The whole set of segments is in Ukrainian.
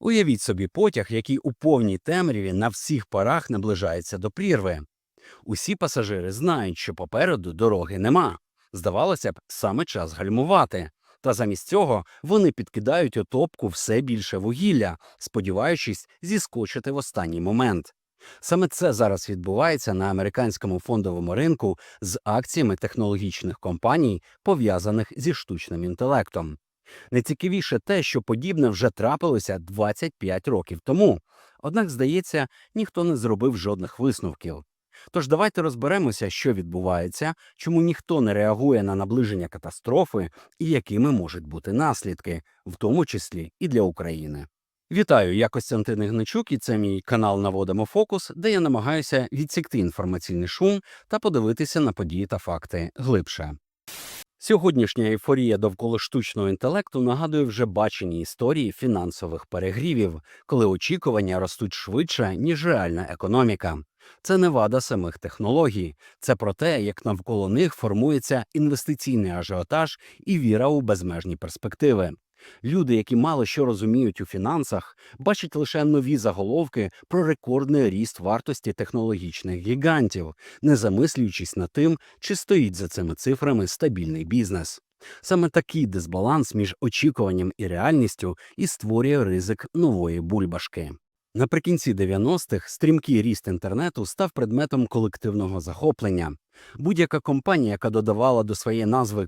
Уявіть собі потяг, який у повній темряві на всіх парах наближається до прірви. Усі пасажири знають, що попереду дороги нема. Здавалося б, саме час гальмувати. Та замість цього вони підкидають у топку все більше вугілля, сподіваючись зіскочити в останній момент. Саме це зараз відбувається на американському фондовому ринку з акціями технологічних компаній, пов'язаних зі штучним інтелектом. Найцікавіше те, що подібне вже трапилося 25 років тому. Однак, здається, ніхто не зробив жодних висновків. Тож давайте розберемося, що відбувається, чому ніхто не реагує на наближення катастрофи і якими можуть бути наслідки, в тому числі і для України. Вітаю, я Костянтин Ігничук, і це мій канал Наводимо фокус, де я намагаюся відсікти інформаційний шум та подивитися на події та факти глибше. Сьогоднішня ейфорія довкола штучного інтелекту нагадує вже бачені історії фінансових перегрівів, коли очікування ростуть швидше, ніж реальна економіка. Це не вада самих технологій, це про те, як навколо них формується інвестиційний ажіотаж і віра у безмежні перспективи. Люди, які мало що розуміють у фінансах, бачать лише нові заголовки про рекордний ріст вартості технологічних гігантів, не замислюючись над тим, чи стоїть за цими цифрами стабільний бізнес. Саме такий дисбаланс між очікуванням і реальністю і створює ризик нової бульбашки. Наприкінці 90-х стрімкий ріст інтернету став предметом колективного захоплення. Будь-яка компанія, яка додавала до своєї назви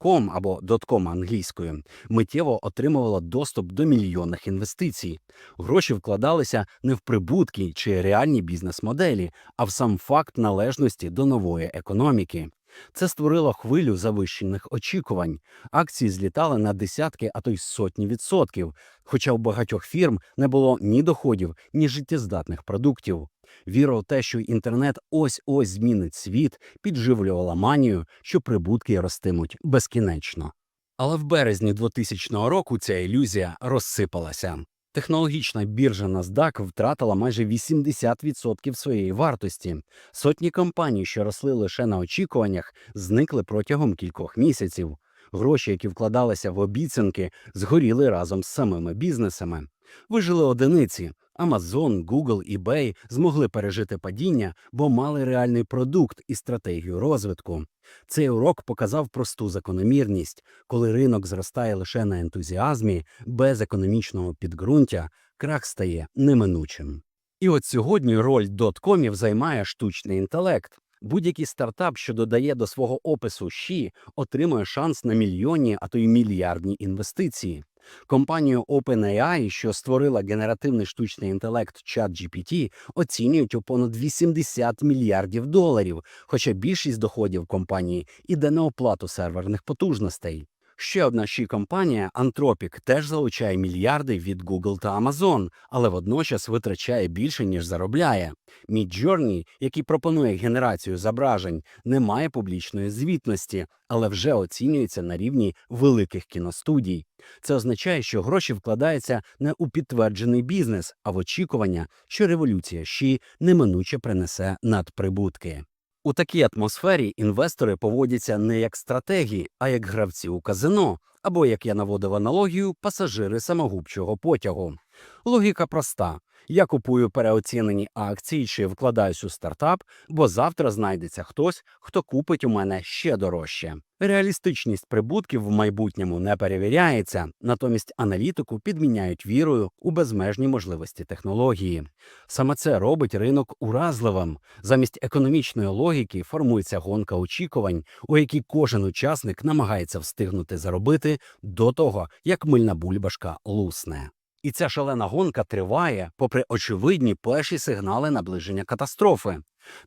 .com або .com англійською, миттєво отримувала доступ до мільйонних інвестицій. Гроші вкладалися не в прибутки чи реальні бізнес-моделі, а в сам факт належності до нової економіки. Це створило хвилю завищених очікувань. Акції злітали на десятки, а то й сотні відсотків, хоча у багатьох фірм не було ні доходів, ні життєздатних продуктів. Віра у те, що інтернет ось ось змінить світ, підживлювала манію, що прибутки ростимуть безкінечно. Але в березні 2000 року ця ілюзія розсипалася. Технологічна біржа NASDAQ втратила майже 80% своєї вартості. Сотні компаній, що росли лише на очікуваннях, зникли протягом кількох місяців. Гроші, які вкладалися в обіцянки, згоріли разом з самими бізнесами. Вижили одиниці. Amazon, Google, eBay змогли пережити падіння, бо мали реальний продукт і стратегію розвитку. Цей урок показав просту закономірність, коли ринок зростає лише на ентузіазмі, без економічного підґрунтя, крах стає неминучим. І от сьогодні роль доткомів займає штучний інтелект. Будь-який стартап, що додає до свого опису «щі», отримує шанс на мільйонні, а то й мільярдні інвестиції. Компанію OpenAI, що створила генеративний штучний інтелект ChatGPT, оцінюють у понад 80 мільярдів доларів, хоча більшість доходів компанії іде на оплату серверних потужностей. Ще одна ші компанія Anthropic теж залучає мільярди від Google та Amazon, але водночас витрачає більше ніж заробляє. Midjourney, який пропонує генерацію зображень, не має публічної звітності, але вже оцінюється на рівні великих кіностудій. Це означає, що гроші вкладаються не у підтверджений бізнес, а в очікування, що революція щі неминуче принесе надприбутки. У такій атмосфері інвестори поводяться не як стратегії, а як гравці у казино, або, як я наводив аналогію, пасажири самогубчого потягу. Логіка проста: я купую переоцінені акції чи вкладаюсь у стартап, бо завтра знайдеться хтось, хто купить у мене ще дорожче. Реалістичність прибутків в майбутньому не перевіряється, натомість аналітику підміняють вірою у безмежні можливості технології. Саме це робить ринок уразливим. Замість економічної логіки формується гонка очікувань, у якій кожен учасник намагається встигнути заробити до того, як мильна бульбашка лусне. І ця шалена гонка триває, попри очевидні перші сигнали наближення катастрофи.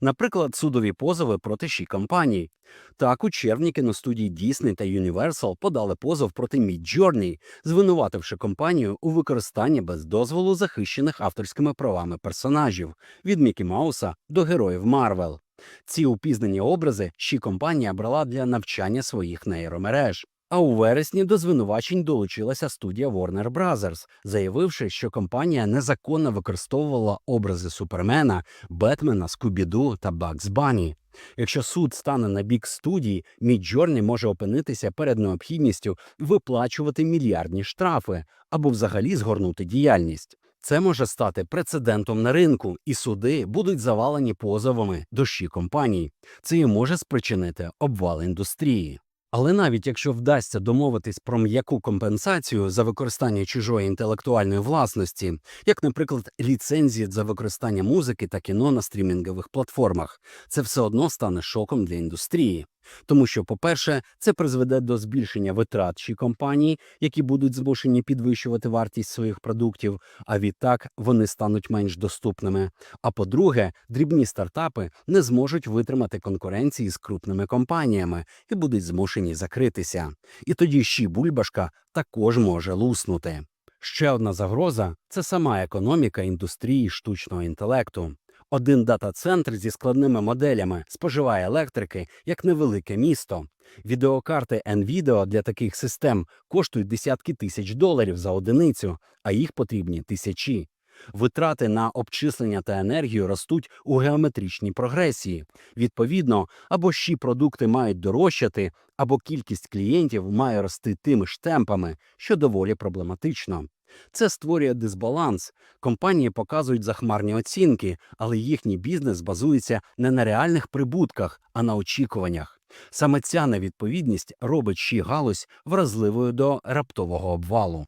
Наприклад, судові позови проти ші компаній. Так, у червні кіностудії Disney та Universal подали позов проти Midjourney, звинувативши компанію у використанні без дозволу захищених авторськими правами персонажів від Мікі Мауса до героїв Марвел. Ці упізнані образи ші компанія брала для навчання своїх нейромереж. А у вересні до звинувачень долучилася студія Warner Bros., заявивши, що компанія незаконно використовувала образи Супермена, Бетмена, Скубіду та Бакс Банні. Якщо суд стане на бік студії, Міджорні може опинитися перед необхідністю виплачувати мільярдні штрафи або взагалі згорнути діяльність. Це може стати прецедентом на ринку, і суди будуть завалені позовами дощі компаній. Це і може спричинити обвал індустрії. Але навіть якщо вдасться домовитись про м'яку компенсацію за використання чужої інтелектуальної власності, як, наприклад, ліцензії за використання музики та кіно на стрімінгових платформах, це все одно стане шоком для індустрії. Тому що, по-перше, це призведе до збільшення витрат чи компаній, які будуть змушені підвищувати вартість своїх продуктів, а відтак вони стануть менш доступними. А по-друге, дрібні стартапи не зможуть витримати конкуренції з крупними компаніями і будуть змушені закритися. І тоді щі бульбашка також може луснути. Ще одна загроза це сама економіка індустрії штучного інтелекту. Один дата-центр зі складними моделями споживає електрики як невелике місто. Відеокарти NVIDIA для таких систем коштують десятки тисяч доларів за одиницю, а їх потрібні тисячі. Витрати на обчислення та енергію ростуть у геометричній прогресії. Відповідно, або щі продукти мають дорожчати, або кількість клієнтів має рости тими ж темпами, що доволі проблематично. Це створює дисбаланс. Компанії показують захмарні оцінки, але їхній бізнес базується не на реальних прибутках, а на очікуваннях. Саме ця невідповідність робить ші галузь вразливою до раптового обвалу.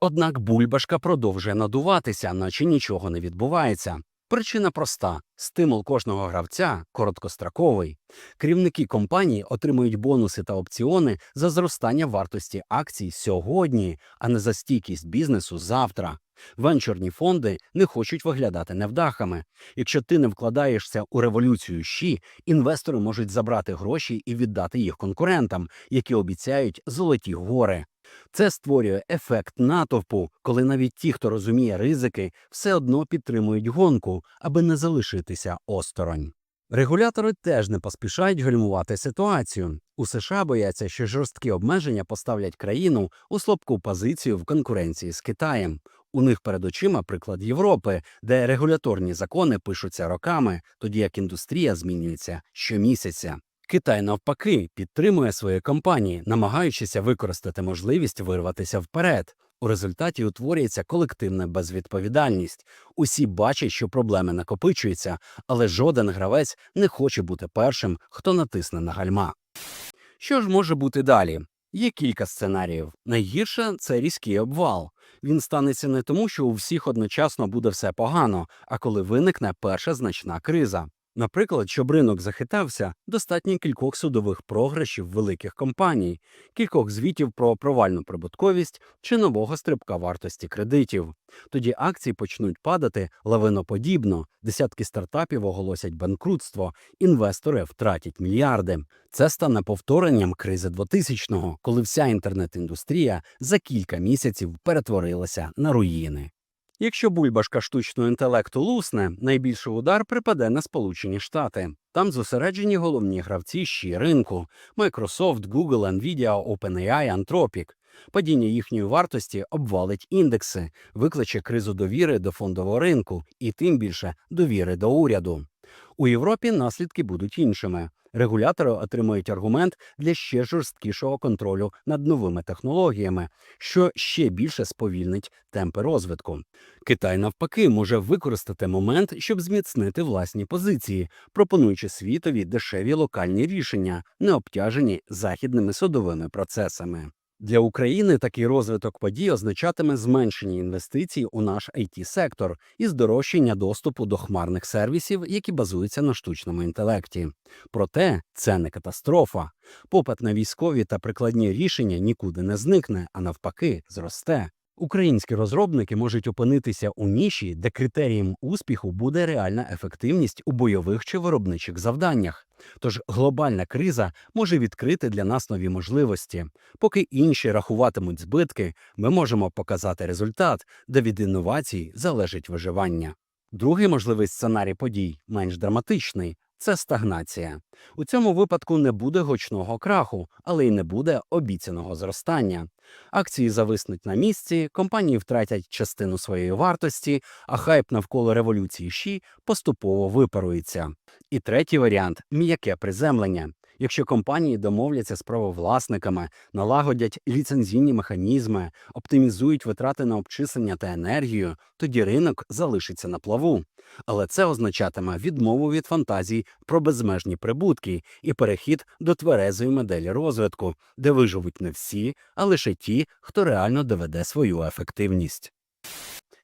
Однак бульбашка продовжує надуватися, наче нічого не відбувається. Причина проста: стимул кожного гравця короткостроковий. Керівники компанії отримують бонуси та опціони за зростання вартості акцій сьогодні, а не за стійкість бізнесу завтра. Венчурні фонди не хочуть виглядати невдахами. Якщо ти не вкладаєшся у революцію щі, інвестори можуть забрати гроші і віддати їх конкурентам, які обіцяють золоті гори. Це створює ефект натовпу, коли навіть ті, хто розуміє ризики, все одно підтримують гонку, аби не залишитися осторонь. Регулятори теж не поспішають гальмувати ситуацію. У США бояться, що жорсткі обмеження поставлять країну у слабку позицію в конкуренції з Китаєм. У них перед очима приклад Європи, де регуляторні закони пишуться роками, тоді як індустрія змінюється щомісяця. Китай навпаки підтримує свої компанії, намагаючися використати можливість вирватися вперед. У результаті утворюється колективна безвідповідальність. Усі бачать, що проблеми накопичуються, але жоден гравець не хоче бути першим, хто натисне на гальма. Що ж може бути далі? Є кілька сценаріїв. Найгірше це різкий обвал. Він станеться не тому, що у всіх одночасно буде все погано, а коли виникне перша значна криза. Наприклад, щоб ринок захитався, достатньо кількох судових програшів великих компаній, кількох звітів про провальну прибутковість чи нового стрибка вартості кредитів. Тоді акції почнуть падати лавиноподібно, десятки стартапів оголосять банкрутство, інвестори втратять мільярди. Це стане повторенням кризи 2000-го, коли вся інтернет-індустрія за кілька місяців перетворилася на руїни. Якщо бульбашка штучного інтелекту лусне, найбільший удар припаде на Сполучені Штати. Там зосереджені головні гравці ще ринку: Microsoft, Google, Nvidia, OpenAI, Anthropic. Падіння їхньої вартості обвалить індекси, викличе кризу довіри до фондового ринку і тим більше довіри до уряду. У Європі наслідки будуть іншими. Регулятори отримують аргумент для ще жорсткішого контролю над новими технологіями, що ще більше сповільнить темпи розвитку. Китай навпаки може використати момент, щоб зміцнити власні позиції, пропонуючи світові дешеві локальні рішення, не обтяжені західними судовими процесами. Для України такий розвиток подій означатиме зменшення інвестицій у наш it сектор і здорожчання доступу до хмарних сервісів, які базуються на штучному інтелекті. Проте це не катастрофа. Попит на військові та прикладні рішення нікуди не зникне, а навпаки, зросте. Українські розробники можуть опинитися у ніші, де критерієм успіху буде реальна ефективність у бойових чи виробничих завданнях. Тож глобальна криза може відкрити для нас нові можливості. Поки інші рахуватимуть збитки, ми можемо показати результат, де від інновацій залежить виживання. Другий можливий сценарій подій менш драматичний. Це стагнація. У цьому випадку не буде гучного краху, але й не буде обіцяного зростання. Акції зависнуть на місці, компанії втратять частину своєї вартості, а хайп навколо революції Ші поступово випарується. І третій варіант м'яке приземлення. Якщо компанії домовляться з правовласниками, налагодять ліцензійні механізми, оптимізують витрати на обчислення та енергію, тоді ринок залишиться на плаву. Але це означатиме відмову від фантазій про безмежні прибутки і перехід до тверезої моделі розвитку, де виживуть не всі, а лише ті, хто реально доведе свою ефективність.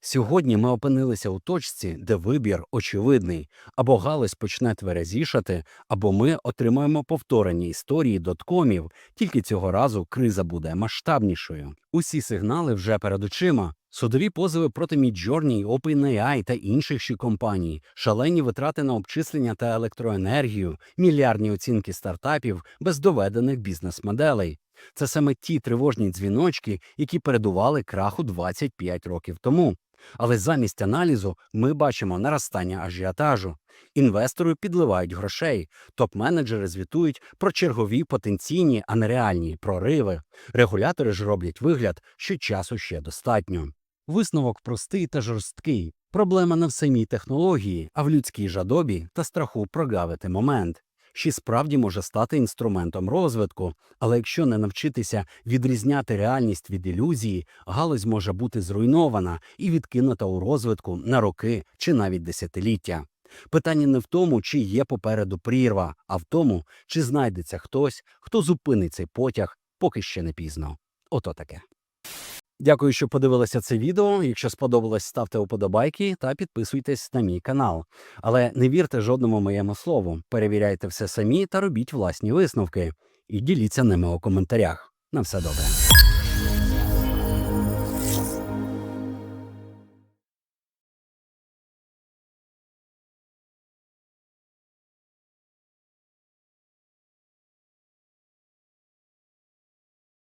Сьогодні ми опинилися у точці, де вибір очевидний або галузь почне тверезішати, або ми отримаємо повторені історії доткомів, тільки цього разу криза буде масштабнішою. Усі сигнали вже перед очима. Судові позови проти Midjourney, OpenAI та інших ще компаній, шалені витрати на обчислення та електроенергію, мільярдні оцінки стартапів без доведених бізнес-моделей. Це саме ті тривожні дзвіночки, які передували краху 25 років тому. Але замість аналізу ми бачимо наростання ажіотажу. Інвестори підливають грошей, топ-менеджери звітують про чергові потенційні, а не реальні прориви. Регулятори ж роблять вигляд, що часу ще достатньо. Висновок простий та жорсткий. Проблема не в самій технології, а в людській жадобі та страху прогавити момент. Ще справді може стати інструментом розвитку, але якщо не навчитися відрізняти реальність від ілюзії, галузь може бути зруйнована і відкинута у розвитку на роки чи навіть десятиліття. Питання не в тому, чи є попереду прірва, а в тому, чи знайдеться хтось, хто зупинить цей потяг, поки ще не пізно. Ото таке. Дякую, що подивилися це відео. Якщо сподобалось, ставте уподобайки та підписуйтесь на мій канал. Але не вірте жодному моєму слову. Перевіряйте все самі та робіть власні висновки. І діліться ними у коментарях. На все добре.